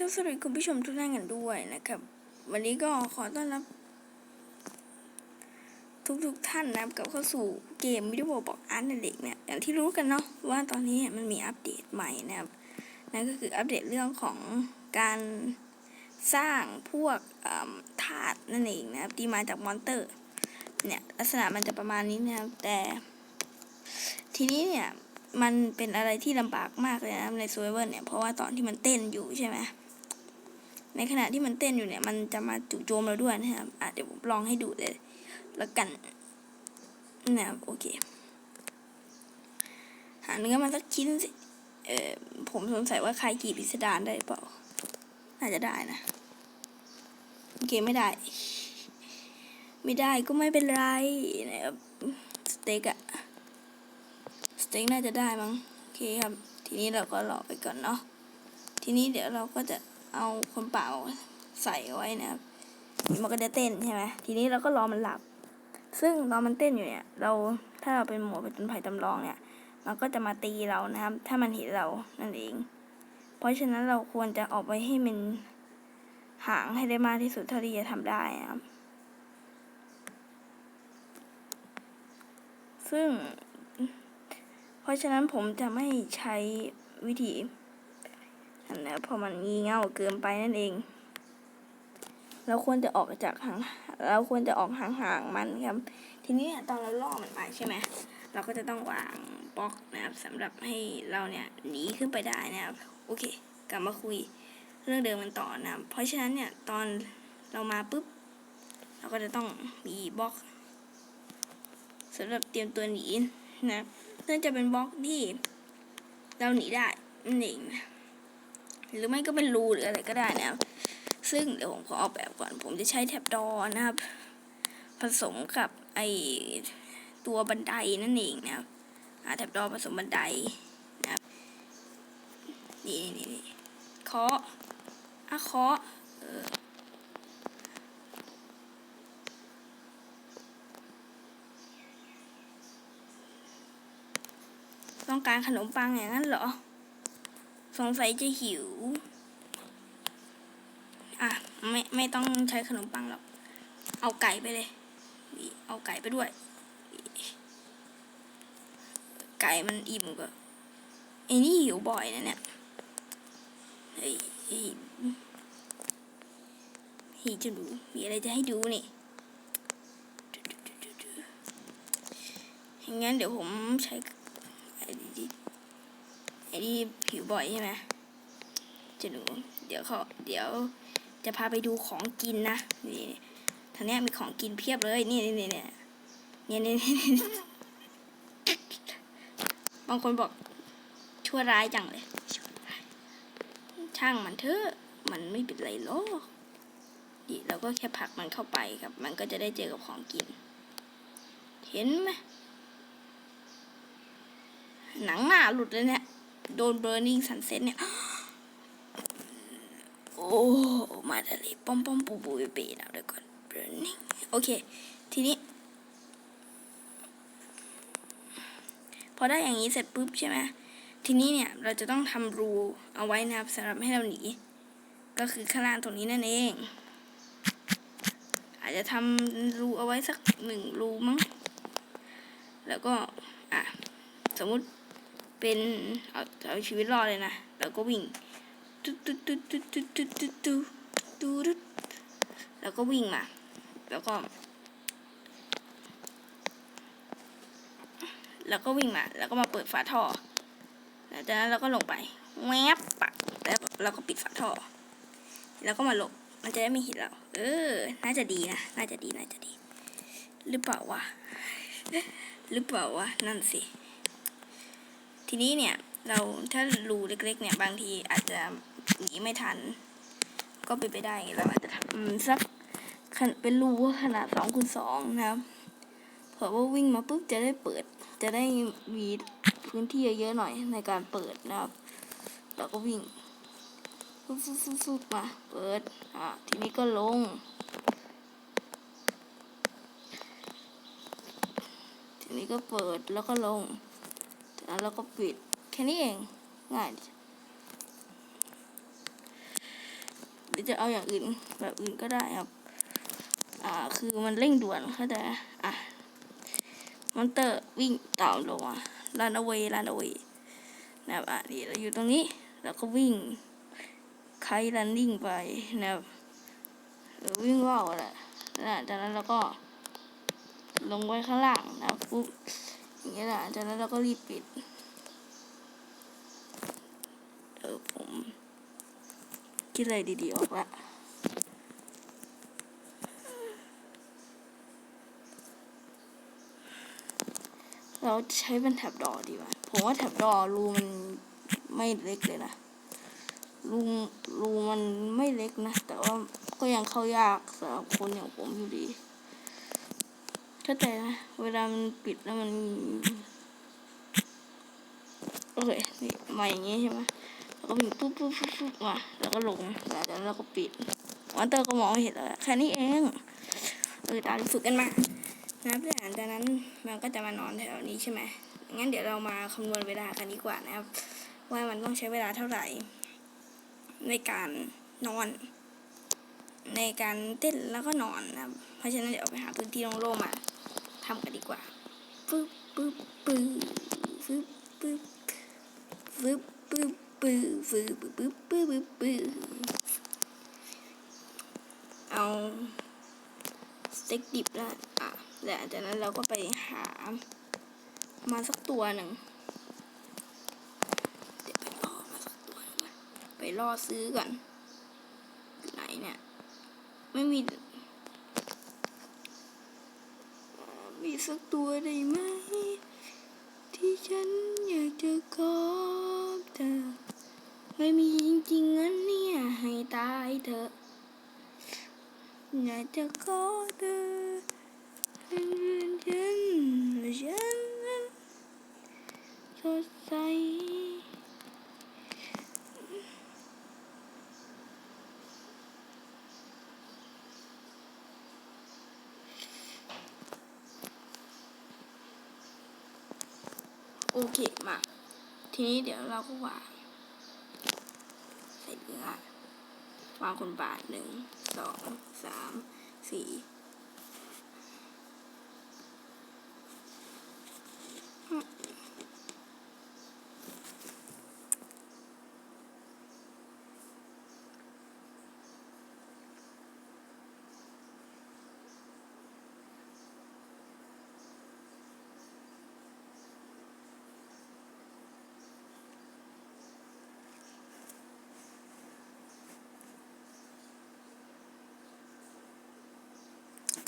ครับสวัสดีคุณผู้ชมทุกท่านกันด้วยนะครับ วันนี้ก็ขอต้อนรับ ทุกๆท่านนะครับกับเข้าสู่เกมวิดีโอบอกอาร์ตในเด็กเนี่ยอย่างที่รู้กันเนาะว่าตอนนี้มันมีอัปเดตใหม่นะครับนั่นก็คืออัปเดตเรื่องของการสร้างพวกถาดนั่นเองนะครับที่มาจากมอนเตอร์เนี่ยลักษณะมันจะประมาณนี้นะครับแต่ ทีนี้เนี่ยมันเป็นอะไรที่ลำบากมากเลยนะใน s u r v i v o r เนี่ยเพราะว่าตอนที่มันเต้นอยู่ใช่ไหม ในขณะที่มันเต้นอยู่เนี่ย มันจะมาจู่โจมเราด้วยนะครับอะเดี๋ยวผมลองให้ดูเลยแล้วกันนะครับโอเค หาเนื้อมาสักชิ้นสิเออผมสงสัยว่าใครกี่พิสดารได้เปล่า น่าจะได้นะ โอเคไม่ได้ ไม่ได้ก็ไม่เป็นไรนะครับสเต็กอะสเต็กน่าจะได้มั้ง โอเคครับ ทีนี้เราก็รอไปก่อนเนาะ ทีนี้เดี๋ยวเราก็จะ เอาคนเปล่าใส่ไว้นะครับมันก็จะเต้นใช่ไหมทีนี้เราก็รอมันหลับ ซึ่งตอนมันเต้นอยู่เนี่ย เราถ้าเราเป็นหมวดเป็นจนภัยจำลองเนี่ย มันก็จะมาตีเรานะครับ ถ้ามันเห็นเรานั่นเอง เพราะฉะนั้นเราควรจะออกไปให้มันห่างให้ได้มากที่สุดเท่าที่จะทำได้นะครับ ซึ่ง เพราะฉะนั้นผมจะไม่ใช้วิธี นนะเพราะมันงีเง่าเกินไปนั่นเอง เราควรจะออกจากห่างเราควรจะออกห่างๆมันครับ ทีนี้ตอนเราล่อมันไปใช่ไหมเราก็จะต้องวางบล็อกนะครับสำหรับให้เราเนี่ยหนีขึ้นไปได้นะครับ โอเค กลับมาคุยเรื่องเดิมกันต่อนะครับเพราะฉะนั้นเนี่ยตอนเรามาปุ๊บ เราก็จะต้องมีบล็อกสำหรับเตรียมตัวหนีนะครับน่าจะเป็นบล็อกที่เราหนีได้นั่นเองนะ หรือไม่ก็เป็นรูหรืออะไรก็ได้นะครับ ซึ่งเดี๋ยวผมขอออกแบบก่อน ผมจะใช้แท็บดอนะครับ ผสมกับไอตัวบันไดนั่นเองนะครับแท็บดอผสมบันไดนะครับ นี่นี่นี่เคาะอะเคาะเออต้องการขนมปังอย่างนั้นเหรอ สงสัยจะหิว อะ ไม่ไม่ต้องใช้ขนมปังหรอก เอาไก่ไปเลย เอาไก่ไปด้วย ไก่มันอิ่มก็ไอ้นี่หิวบ่อยนะเนี่ยเฮ้ยเฮ้ยเฮ้ยจะดู มีอะไรจะให้ดูนี่อย่างงั้นเดี๋ยวผมใช้ ไอ้นี่ไอ้นี่ผิวบ่อยใช่ไหมจะหนู เดี๋ยวเขาเดี๋ยวจะพาไปดูของกินนะ นี่ทางนี้มีของกินเพียบเลย นี่นี่นี่เนี่ยเนี่ยนี่บางคนบอกชั่วร้ายจังเลยช่ายช่างมันเถอะ มันไม่เป็นไรหรอกนี่เราก็แค่ผลักมันเข้าไปครับ มันก็จะได้เจอกับของกิน เห็นไหมหนังหน้าหลุดเลยเนี่ย โดน burning sunset เนี่ย โอ้ มาเลยป้อมป้อมปูปูเปนะเดี๋ยวก่อน burning โอเค ทีนี้ พอได้อย่างนี้เสร็จปุ๊บใช่ไหมทีนี้เนี่ย เราจะต้องทำรูเอาไว้นะครับสำหรับให้เราหนี ก็คือข้างล่างตรงนี้นั่นเอง อาจจะทำรูเอาไว้สักหนึ่งรูมั้ง แล้วก็ อะ สมมติ เป็นเอาเอาชีวิตรอดเลยนะแล้วก็วิ่งตุ๊ดตุ๊ดตุ๊ดตุ๊ดตุ๊ดตุ๊ดตุ๊ดตุ๊ดตุ๊ดแล้วก็วิ่งมาแล้วก็ แล้วก็วิ่งมาแล้วก็มาเปิดฝาท่อหลังจากนั้นเราก็ลงไปแวบปักแล้วเราก็ปิดฝาท่อ แล้วก็มาหลบมันจะได้ไม่เห็นเรา เออ น่าจะดีนะ น่าจะดี น่าจะดี หรือเปล่าวะ หรือเปล่าวะ นั่นสิ ทีนี้เนี่ยเราถ้ารูเล็กๆ เนี่ยบางทีอาจจะหนีไม่ทัน ก็เป็นไปได้เราอาจจะทำสักเป็นรูขนาดสองคูณสองนะครับเผื่อว่าวิ่งมาปุ๊บจะได้เปิด จะได้มีพื้นที่เยอะๆหน่อยในการเปิดนะครับเราก็วิ่งฟุบฟุบฟุบฟุบมาเปิดอะทีนี้ก็ลง ทีนี้ก็เปิดแล้วก็ลง แล้วเราก็ปิดแค่นี้เองง่ายดีรือจะเอาอย่างอื่นแบบอื่นก็ได้ครับ อ่าคือมันเร่งด่วนเข้าใจอะมอนเตอร์วิ่งตามลงมาลันเอาไว้ลันเอาไว้นะครับอะนี่เราอยู่ตรงนี้แล้วก็วิ่งไคลันนิ่งไปนะครับหรือวิ่งว่าวแหละนะจากนั้นเราก็ลงไว้ข้างล่างนะครับปุ๊บ อย่างเงี้ยแหละจากนั้นเราก็รีบปิดเออผมคิดอะไรดีๆออกละเราใช้เป็นแท็บดอดีกว่าผมว่าแท็บดอรูมันไม่เล็กเลยนะรูรูมันไม่เล็กนะ แต่ว่าก็ยังเข้ายากสำหรับคนอย่างผมอยู่ดี เข้าใจนะเวลามันปิดแล้วมันโอเคนี่มาอย่างงี้ใช่ไหมแล้วก็วิ่งปุ๊บปุ๊บปุ๊บปุ๊บมาแล้วก็ลงแล้วจากนั้นเราก็ปิดวันเตอร์ก็มองเห็นแล้วแค่นี้เองเออตามฝึกกันมานะครับหลังจากนั้นมันก็จะมานอนแถวนี้ใช่ไหมงั้นเดี๋ยวเรามาคำนวณเวลากันดีกว่านะครับ ว่ามันต้องใช้เวลาเท่าไหร่ ในการนอน ในการเต้นแล้วก็นอนนะเพราะฉะนั้นเดี๋ยวไปหาพื้นที่โล่งๆมา ทำกันดีกว่าปึ๊บปึ๊บปึ๊บปึ๊บปึ๊บปึ๊บปึ๊บปึ๊บปึ๊บปึ๊บปึ๊บปึ๊บเอาสเต็กดิบแล้วอะแล้วจากนั้นเราก็ไปหา มาสักตัวหนึ่งเดี๋ยวไปล่อมาสักตัวนึงไปล่อซื้อก่อนไหนเนี่ย ไม่มีอ่ามี สักตัวได้ไหม ที่ฉันอยากจะกอดเธอ ไม่มีจริงๆงั้นเนี่ยให้ตายเถอะ อยากจะขอเธอเพื่อนฉันและฉันนั้นสดใส โอเคมา ทีนี้เดี๋ยวเราก็วางใส่เนื้อวางคนบาทหนึ่งสองสามสี่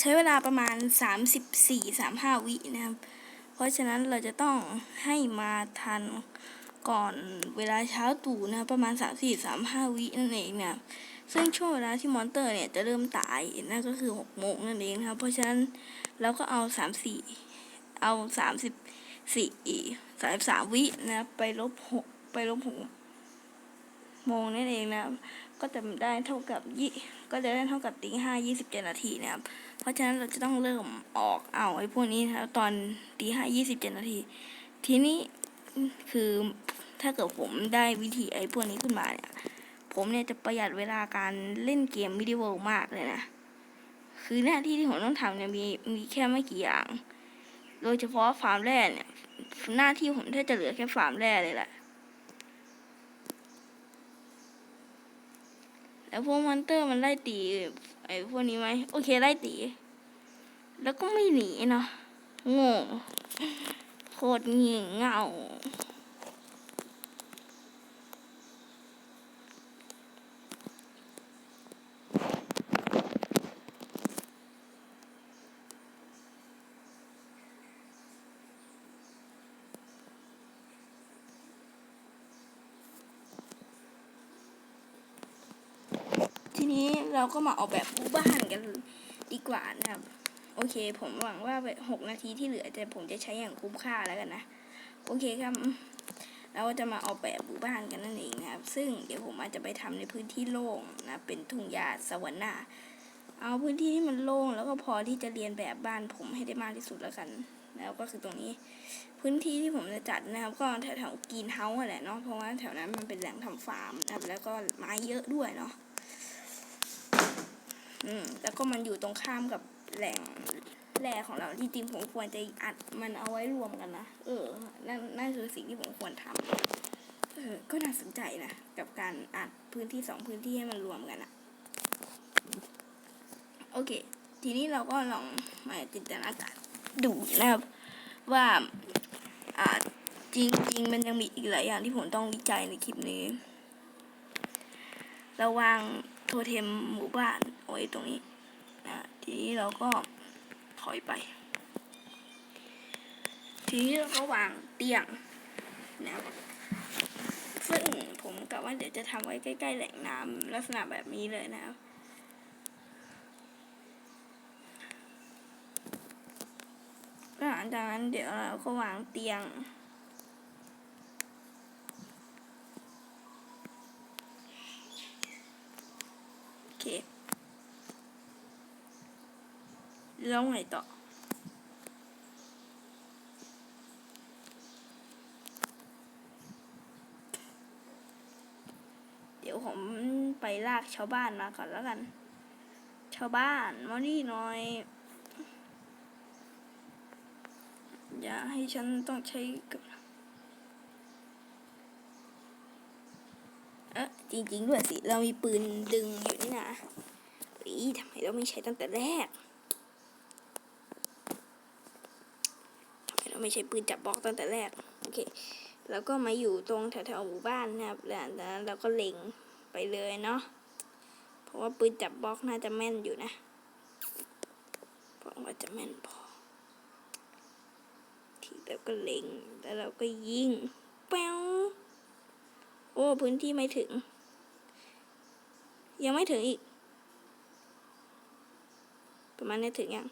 ใช้เวลาประมาณ 34-35 วินะครับ เพราะฉะนั้นเราจะต้องให้มาทันก่อนเวลาเช้าตู่นะครับประมาณ 34-35 วินั่นเองเนี่ยซึ่งช่วงเวลาที่มอนเตอร์เนี่ยจะเริ่มตายนั่นก็คือ6โมงนั่นเองนะครับ เพราะฉะนั้นเราก็เอา 34 เอา 34 33 วินะไปลบ 6 ไปลบ 6 โมงนั่นเองนะครับ ก็จะได้เท่ากับยี่ก็จะได้เท่ากับตีห้ายี่สิบเจ็ดนาทีนะครับ เพราะฉะนั้นเราจะต้องเริ่มออกเอาไอ้พวกนี้นะครับตอนตีห้ายี่สิบเจ็ดนาที ทีนี้คือถ้าเกิดผมได้วิธีไอ้พวกนี้ขึ้นมาเนี่ย ผมเนี่ยจะประหยัดเวลาการเล่นเกมวิดีโอมากเลยนะ คือหน้าที่ที่ผมต้องทำเนี่ยมีมีแค่ไม่กี่อย่าง โดยเฉพาะฟาร์มแร่เนี่ย หน้าที่ผมแทบจะเหลือแค่ฟาร์มแร่เลยแหละ แล้วพวกมอนเตอร์มันไล่ตีไอ้พวกนี้ไหมโอเคไล่ตี แล้วก็ไม่หนีเนาะโง่โคตรเงี่ยเง่า ทีนี้เราก็มาออกแบบบูบ้านกันดีกว่านะครับ โอเค ผมหวังว่าหกนาทีที่เหลือจะผมจะใช้อย่างคุ้มค่าแล้วกันนะ โอเคครับ เราจะมาออกแบบบูบ้านกันนั่นเองนะครับ ซึ่งเดี๋ยวผมอาจจะไปทำในพื้นที่โล่งนะ เป็นทุ่งหญ้าสวรรค์นาเอาพื้นที่ที่มันโล่งแล้วก็พอที่จะเรียนแบบบ้านผมให้ได้มากที่สุดแล้วกัน แล้วก็คือตรงนี้ พื้นที่ที่ผมจะจัดนะครับ ก็แถวๆกีนเฮาส์แหละเนาะเพราะว่าแถวนั้นมันเป็นแหล่งทำฟาร์มนะครับแล้วก็ไม้เยอะด้วยเนาะ อืม แล้วก็มันอยู่ตรงข้ามกับแหล่งแหล่ของเราที่จริงผมควรจะอัดมันเอาไว้รวมกันนะ เออ นั่นนั่นคือสิ่งที่ผมควรทำเออ ก็น่าสนใจนะ กับการอัดพื้นที่สองพื้นที่ให้มันรวมกันอะโอเค ทีนี้เราก็ลองมาจินตนาการดูนะครับ ว่า อ่า จริง ๆ มันยังมีอีกหลายอย่างที่ผมต้องวิจัยในคลิปนี้ราวาง โทเทมหมู่บ้านเอาไว้ตรงนี้นะทีนี้เราก็ถอยไป ทีนี้เราก็วางเตียงนะซึ่งผมกะว่าเดี๋ยวจะทำไว้ใกล้ ๆ แหล่งน้ำลักษณะแบบนี้เลยนะครับหลังจากนั้นเดี๋ยวเราก็วางเตียง โอเค แล้วไงต่อ เดี๋ยวผมไปลากชาวบ้านมาก่อนแล้วกัน ชาวบ้านมานี่หน่อย อย่าให้ฉันต้องใช้กับเออจริง ๆ ด้วยสิ เรามีปืนดึงอยู่นี่นะอีทำไมเราไม่ใช้ตั้งแต่แรกทำ ไม่ใช้ปืนจับบล็อกตั้งแต่แรกโอเคแล้วก็มาอยู่ตรงแถวๆหมู่บ้านนะครับแล้วจากนั้นเราก็เล็งไปเลยเนาะเพราะว่าปืนจับบล็อกน่าจะแม่นอยู่นะเพราะว่าจะแม่นพอทีแล้วก็เล็งแล้วเราก็ยิงแป้วโอ้พื้นที่ไม่ถึง ยังไม่ถึงอีก ประมาณนี้ถึงยัง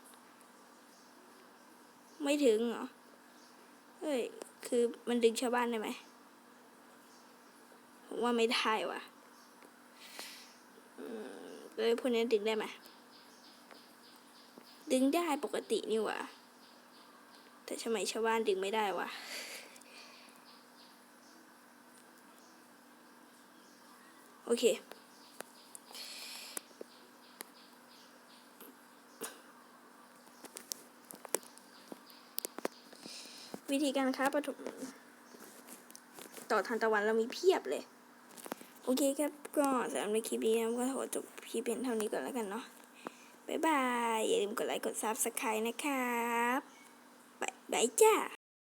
ไม่ถึงเหรอ เฮ้ย คือมันดึงชาวบ้านได้ไหมผมว่าไม่ได้ว่ะอืมเลยพวกนี้ดึงได้ไหมดึงได้ปกตินี่ว่าแต่ทำไมชาวบ้านดึงไม่ได้วะโอเค วิธีการค้าปฐมต่อทานตะวันเรามีเพียบเลย โอเคครับ ก็สำหรับในคลิปนี้นะครับก็ขอจบคลิปเพียงเท่านี้ก่อนแล้วกันเนาะบ๊ายบาย อย่าลืมกดไลค์กดซับสไครต์นะครับบายบายจ้า